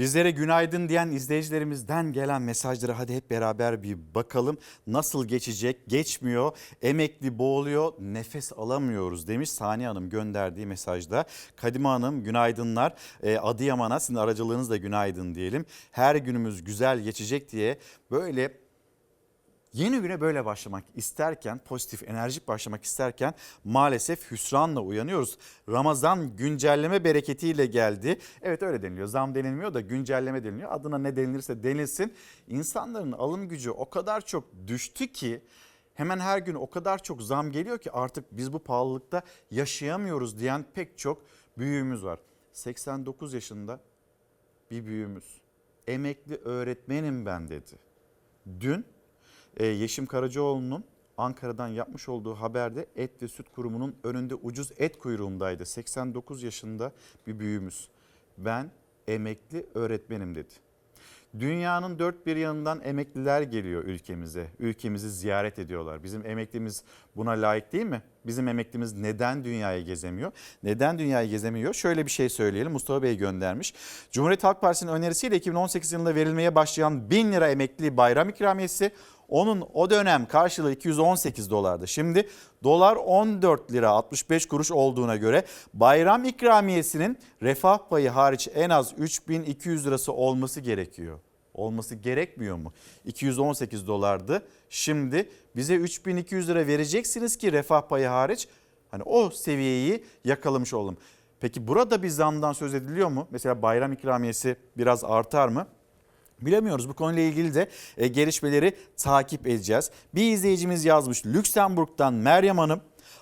Bizlere günaydın diyen izleyicilerimizden gelen mesajlara hadi hep beraber bir bakalım. Nasıl geçecek? Geçmiyor. Emekli boğuluyor. Nefes alamıyoruz demiş Saniye Hanım gönderdiği mesajda. Kadime Hanım günaydınlar. Ee, Adıyaman'a sizin aracılığınızla günaydın diyelim. Her günümüz güzel geçecek diye böyle Yeni güne böyle başlamak isterken, pozitif, enerjik başlamak isterken maalesef hüsranla uyanıyoruz. Ramazan güncelleme bereketiyle geldi. Evet öyle deniliyor. Zam denilmiyor da güncelleme deniliyor. Adına ne denilirse denilsin. İnsanların alım gücü o kadar çok düştü ki hemen her gün o kadar çok zam geliyor ki artık biz bu pahalılıkta yaşayamıyoruz diyen pek çok büyüğümüz var. 89 yaşında bir büyüğümüz. Emekli öğretmenim ben dedi. Dün e, Yeşim Karacaoğlu'nun Ankara'dan yapmış olduğu haberde et ve süt kurumunun önünde ucuz et kuyruğundaydı. 89 yaşında bir büyüğümüz. Ben emekli öğretmenim dedi. Dünyanın dört bir yanından emekliler geliyor ülkemize. Ülkemizi ziyaret ediyorlar. Bizim emeklimiz buna layık değil mi? Bizim emeklimiz neden dünyayı gezemiyor? Neden dünyayı gezemiyor? Şöyle bir şey söyleyelim. Mustafa Bey göndermiş. Cumhuriyet Halk Partisi'nin önerisiyle 2018 yılında verilmeye başlayan 1000 lira emekli bayram ikramiyesi onun o dönem karşılığı 218 dolardı. Şimdi dolar 14 lira 65 kuruş olduğuna göre bayram ikramiyesinin refah payı hariç en az 3200 lirası olması gerekiyor. Olması gerekmiyor mu? 218 dolardı. Şimdi bize 3200 lira vereceksiniz ki refah payı hariç hani o seviyeyi yakalamış olalım. Peki burada bir zamdan söz ediliyor mu? Mesela bayram ikramiyesi biraz artar mı? Bilemiyoruz bu konuyla ilgili de e, gelişmeleri takip edeceğiz. Bir izleyicimiz yazmış Lüksemburg'dan Meryem Hanım.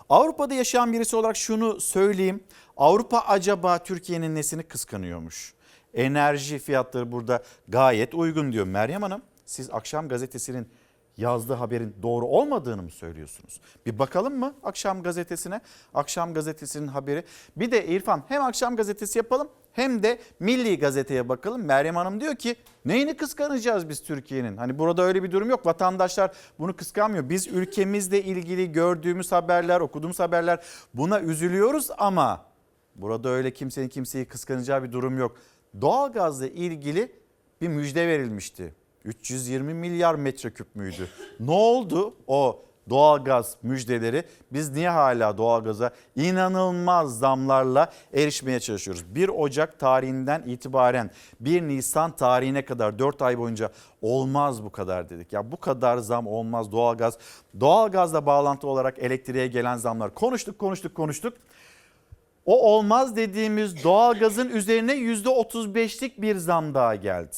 Avrupa'da yaşayan birisi olarak şunu söyleyeyim. Avrupa acaba Türkiye'nin nesini kıskanıyormuş? Enerji fiyatları burada gayet uygun diyor Meryem Hanım. Siz akşam gazetesinin yazdığı haberin doğru olmadığını mı söylüyorsunuz? Bir bakalım mı akşam gazetesine? Akşam gazetesinin haberi. Bir de İrfan hem akşam gazetesi yapalım hem de Milli Gazete'ye bakalım. Meryem Hanım diyor ki neyini kıskanacağız biz Türkiye'nin? Hani burada öyle bir durum yok. Vatandaşlar bunu kıskanmıyor. Biz ülkemizle ilgili gördüğümüz haberler, okuduğumuz haberler buna üzülüyoruz ama burada öyle kimsenin kimseyi kıskanacağı bir durum yok. Doğalgazla ilgili bir müjde verilmişti. 320 milyar metreküp müydü? Ne oldu o doğalgaz müjdeleri? Biz niye hala doğalgaza inanılmaz zamlarla erişmeye çalışıyoruz? 1 Ocak tarihinden itibaren 1 Nisan tarihine kadar 4 ay boyunca olmaz bu kadar dedik. Ya bu kadar zam olmaz doğalgaz. Doğalgazla bağlantı olarak elektriğe gelen zamlar konuştuk konuştuk konuştuk. O olmaz dediğimiz doğalgazın üzerine %35'lik bir zam daha geldi.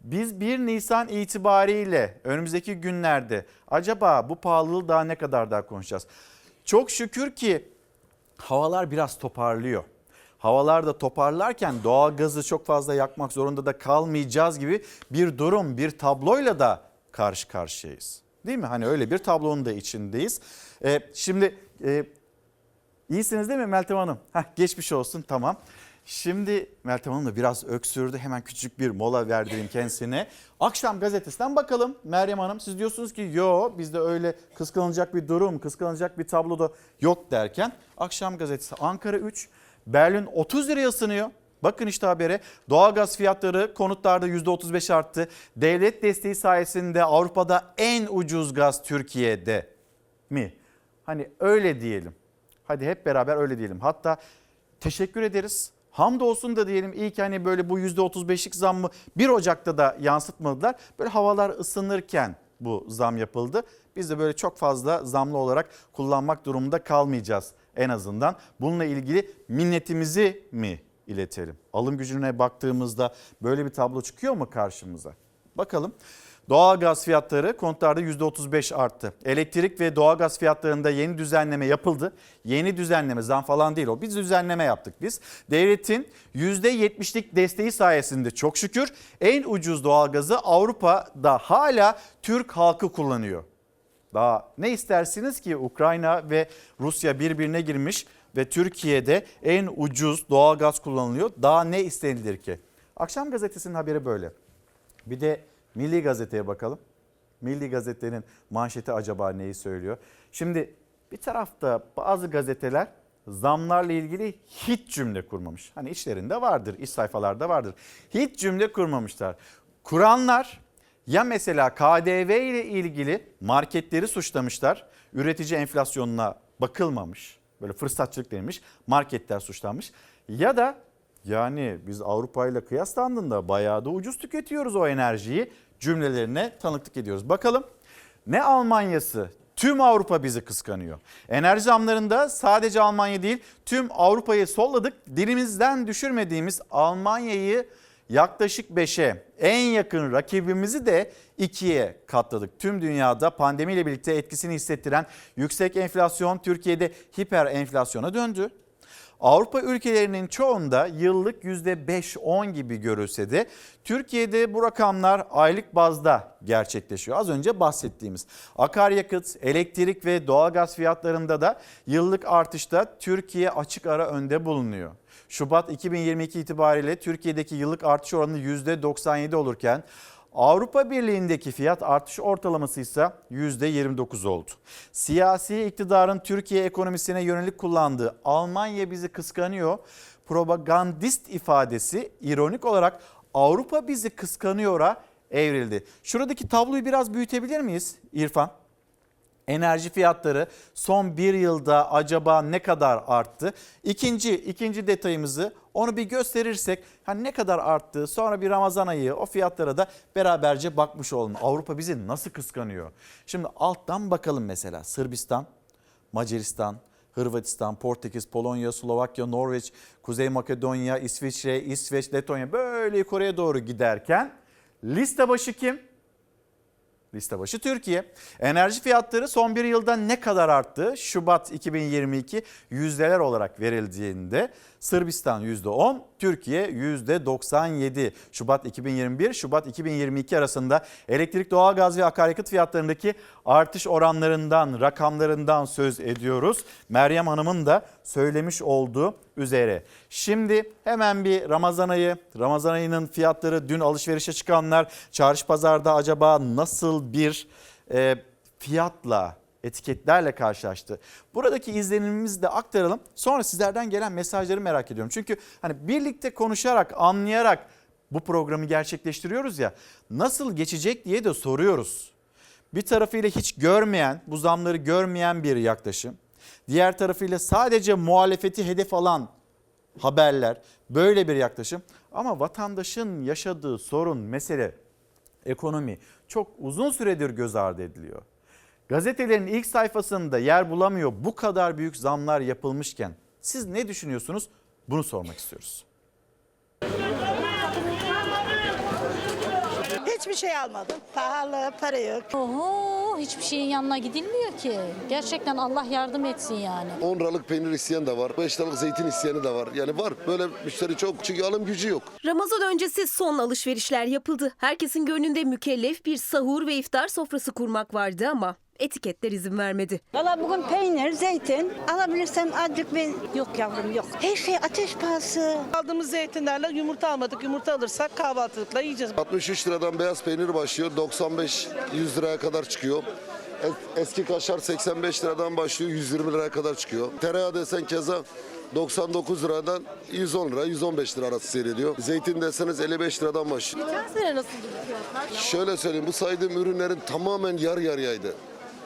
Biz 1 Nisan itibariyle önümüzdeki günlerde acaba bu pahalılığı daha ne kadar daha konuşacağız? Çok şükür ki havalar biraz toparlıyor. Havalar da toparlarken doğalgazı çok fazla yakmak zorunda da kalmayacağız gibi bir durum, bir tabloyla da karşı karşıyayız. Değil mi? Hani öyle bir tablonun da içindeyiz. Ee, şimdi e, iyisiniz değil mi Meltem Hanım? Heh, geçmiş olsun tamam. Şimdi Meltem Hanım da biraz öksürdü. Hemen küçük bir mola verdireyim kendisine. Akşam gazetesinden bakalım Meryem Hanım. Siz diyorsunuz ki yo bizde öyle kıskanılacak bir durum, kıskanılacak bir tablo da yok derken. Akşam gazetesi Ankara 3, Berlin 30 liraya ısınıyor. Bakın işte habere doğalgaz fiyatları konutlarda %35 arttı. Devlet desteği sayesinde Avrupa'da en ucuz gaz Türkiye'de mi? Hani öyle diyelim. Hadi hep beraber öyle diyelim. Hatta teşekkür ederiz. Hamdolsun da diyelim iyi ki hani böyle bu %35'lik zammı 1 Ocak'ta da yansıtmadılar. Böyle havalar ısınırken bu zam yapıldı. Biz de böyle çok fazla zamlı olarak kullanmak durumunda kalmayacağız en azından. Bununla ilgili minnetimizi mi iletelim? Alım gücüne baktığımızda böyle bir tablo çıkıyor mu karşımıza? Bakalım. Doğalgaz fiyatları kontlarda %35 arttı. Elektrik ve doğalgaz fiyatlarında yeni düzenleme yapıldı. Yeni düzenleme zam falan değil o. Biz düzenleme yaptık biz. Devletin %70'lik desteği sayesinde çok şükür en ucuz doğalgazı Avrupa'da hala Türk halkı kullanıyor. Daha ne istersiniz ki Ukrayna ve Rusya birbirine girmiş ve Türkiye'de en ucuz doğalgaz kullanılıyor. Daha ne istenilir ki? Akşam gazetesinin haberi böyle. Bir de Milli Gazete'ye bakalım. Milli Gazete'nin manşeti acaba neyi söylüyor? Şimdi bir tarafta bazı gazeteler zamlarla ilgili hiç cümle kurmamış. Hani içlerinde vardır, iç sayfalarda vardır. Hiç cümle kurmamışlar. Kuranlar ya mesela KDV ile ilgili marketleri suçlamışlar. Üretici enflasyonuna bakılmamış. Böyle fırsatçılık denilmiş. Marketler suçlanmış. Ya da yani biz Avrupa ile kıyaslandığında bayağı da ucuz tüketiyoruz o enerjiyi cümlelerine tanıklık ediyoruz. Bakalım ne Almanya'sı tüm Avrupa bizi kıskanıyor. Enerji zamlarında sadece Almanya değil tüm Avrupa'yı solladık. Dilimizden düşürmediğimiz Almanya'yı yaklaşık 5'e en yakın rakibimizi de 2'ye katladık. Tüm dünyada pandemiyle birlikte etkisini hissettiren yüksek enflasyon Türkiye'de hiper enflasyona döndü. Avrupa ülkelerinin çoğunda yıllık %5-10 gibi görülse de Türkiye'de bu rakamlar aylık bazda gerçekleşiyor. Az önce bahsettiğimiz akaryakıt, elektrik ve doğalgaz fiyatlarında da yıllık artışta Türkiye açık ara önde bulunuyor. Şubat 2022 itibariyle Türkiye'deki yıllık artış oranı %97 olurken Avrupa Birliği'ndeki fiyat artış ortalaması ise %29 oldu. Siyasi iktidarın Türkiye ekonomisine yönelik kullandığı Almanya bizi kıskanıyor propagandist ifadesi ironik olarak Avrupa bizi kıskanıyor'a evrildi. Şuradaki tabloyu biraz büyütebilir miyiz İrfan? Enerji fiyatları son bir yılda acaba ne kadar arttı? İkinci, ikinci detayımızı onu bir gösterirsek hani ne kadar arttı sonra bir Ramazan ayı o fiyatlara da beraberce bakmış olalım. Avrupa bizi nasıl kıskanıyor? Şimdi alttan bakalım mesela Sırbistan, Macaristan, Hırvatistan, Portekiz, Polonya, Slovakya, Norveç, Kuzey Makedonya, İsviçre, İsveç, Letonya böyle yukarıya doğru giderken liste başı kim? Liste başı Türkiye. Enerji fiyatları son bir yılda ne kadar arttı? Şubat 2022 yüzdeler olarak verildiğinde Sırbistan %10, Türkiye %97. Şubat 2021, Şubat 2022 arasında elektrik, doğalgaz ve akaryakıt fiyatlarındaki artış oranlarından, rakamlarından söz ediyoruz. Meryem Hanım'ın da söylemiş olduğu üzere. Şimdi hemen bir Ramazan ayı, Ramazan ayının fiyatları dün alışverişe çıkanlar çarşı pazarda acaba nasıl bir e, fiyatla etiketlerle karşılaştı. Buradaki izlenimimizi de aktaralım. Sonra sizlerden gelen mesajları merak ediyorum. Çünkü hani birlikte konuşarak, anlayarak bu programı gerçekleştiriyoruz ya. Nasıl geçecek diye de soruyoruz. Bir tarafıyla hiç görmeyen, bu zamları görmeyen bir yaklaşım. Diğer tarafıyla sadece muhalefeti hedef alan haberler, böyle bir yaklaşım. Ama vatandaşın yaşadığı sorun, mesele, ekonomi çok uzun süredir göz ardı ediliyor. Gazetelerin ilk sayfasında yer bulamıyor bu kadar büyük zamlar yapılmışken siz ne düşünüyorsunuz? Bunu sormak istiyoruz. Hiçbir şey almadım. Pahalı, para yok. Oho hiçbir şeyin yanına gidilmiyor ki. Gerçekten Allah yardım etsin yani. 10 liralık peynir isteyen de var. 5 liralık zeytin isteyeni de var. Yani var. Böyle müşteri çok. Çünkü alım gücü yok. Ramazan öncesi son alışverişler yapıldı. Herkesin gönlünde mükellef bir sahur ve iftar sofrası kurmak vardı ama etiketler izin vermedi. Valla bugün peynir, zeytin alabilirsem azıcık bir... Yok yavrum yok. Her şey ateş pahası. Aldığımız zeytinlerle yumurta almadık. Yumurta alırsak kahvaltılıkla yiyeceğiz. 63 liradan beyaz peynir başlıyor. 95 100 liraya kadar çıkıyor. Es- Eski kaşar 85 liradan başlıyor 120 liraya kadar çıkıyor. Tereyağı desen keza 99 liradan 110 lira 115 lira arası seyrediyor. Zeytin deseniz 55 liradan başlıyor. Geçen sene nasıldı fiyatlar? Şöyle söyleyeyim bu saydığım ürünlerin tamamen yarı yarıyaydı.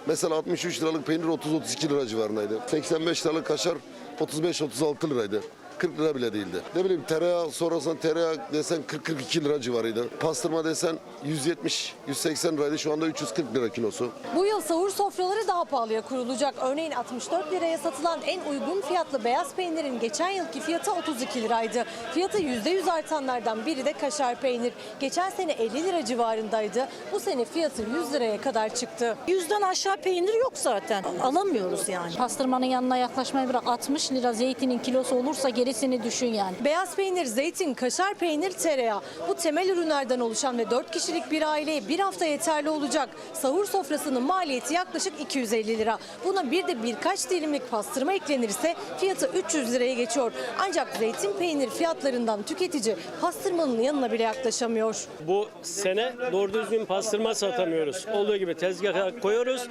Mesela 63 liralık peynir 30-32 lira civarındaydı. 85 liralık kaşar 35-36 liraydı. 40 lira bile değildi. Ne bileyim tereyağı sonrasında tereyağı desen 40-42 lira civarıydı. Pastırma desen 170-180 liraydı. Şu anda 340 lira kilosu. Bu yıl sahur sofraları daha pahalıya kurulacak. Örneğin 64 liraya satılan en uygun fiyatlı beyaz peynirin geçen yılki fiyatı 32 liraydı. Fiyatı %100 artanlardan biri de kaşar peynir. Geçen sene 50 lira civarındaydı. Bu sene fiyatı 100 liraya kadar çıktı. Yüzden aşağı peynir yok zaten. Alamıyoruz yani. Pastırmanın yanına yaklaşmayı bırak 60 lira zeytinin kilosu olursa geri Gerisini düşün yani. Beyaz peynir, zeytin, kaşar peynir, tereyağı. Bu temel ürünlerden oluşan ve 4 kişilik bir aileye bir hafta yeterli olacak. Sahur sofrasının maliyeti yaklaşık 250 lira. Buna bir de birkaç dilimlik pastırma eklenirse fiyatı 300 liraya geçiyor. Ancak zeytin peynir fiyatlarından tüketici pastırmanın yanına bile yaklaşamıyor. Bu sene doğru düzgün pastırma satamıyoruz. Olduğu gibi tezgaha koyuyoruz,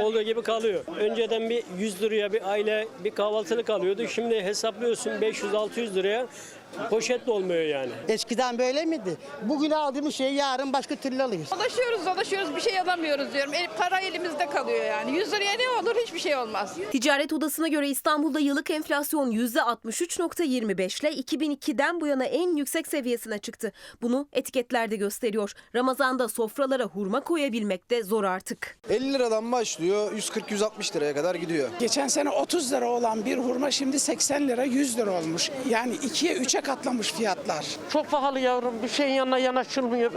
olduğu gibi kalıyor. Önceden bir 100 liraya bir aile bir kahvaltılık alıyordu. Şimdi hesaplıyorsun 500-600 liraya poşet de olmuyor yani. Eskiden böyle miydi? Bugün aldığımız şeyi yarın başka türlü alıyoruz. Dolaşıyoruz dolaşıyoruz bir şey alamıyoruz diyorum. El, para elimizde kalıyor yani. 100 liraya ne olur hiçbir şey olmaz. Ticaret Odası'na göre İstanbul'da yıllık enflasyon %63.25 ile 2002'den bu yana en yüksek seviyesine çıktı. Bunu etiketler de gösteriyor. Ramazan'da sofralara hurma koyabilmek de zor artık. 50 liradan başlıyor 140-160 liraya kadar gidiyor. Geçen sene 30 lira olan bir hurma şimdi 80 lira 100 lira olmuş. Yani ikiye üçe katlamış fiyatlar. Çok pahalı yavrum. Bir şeyin yanına yanaşılmıyor.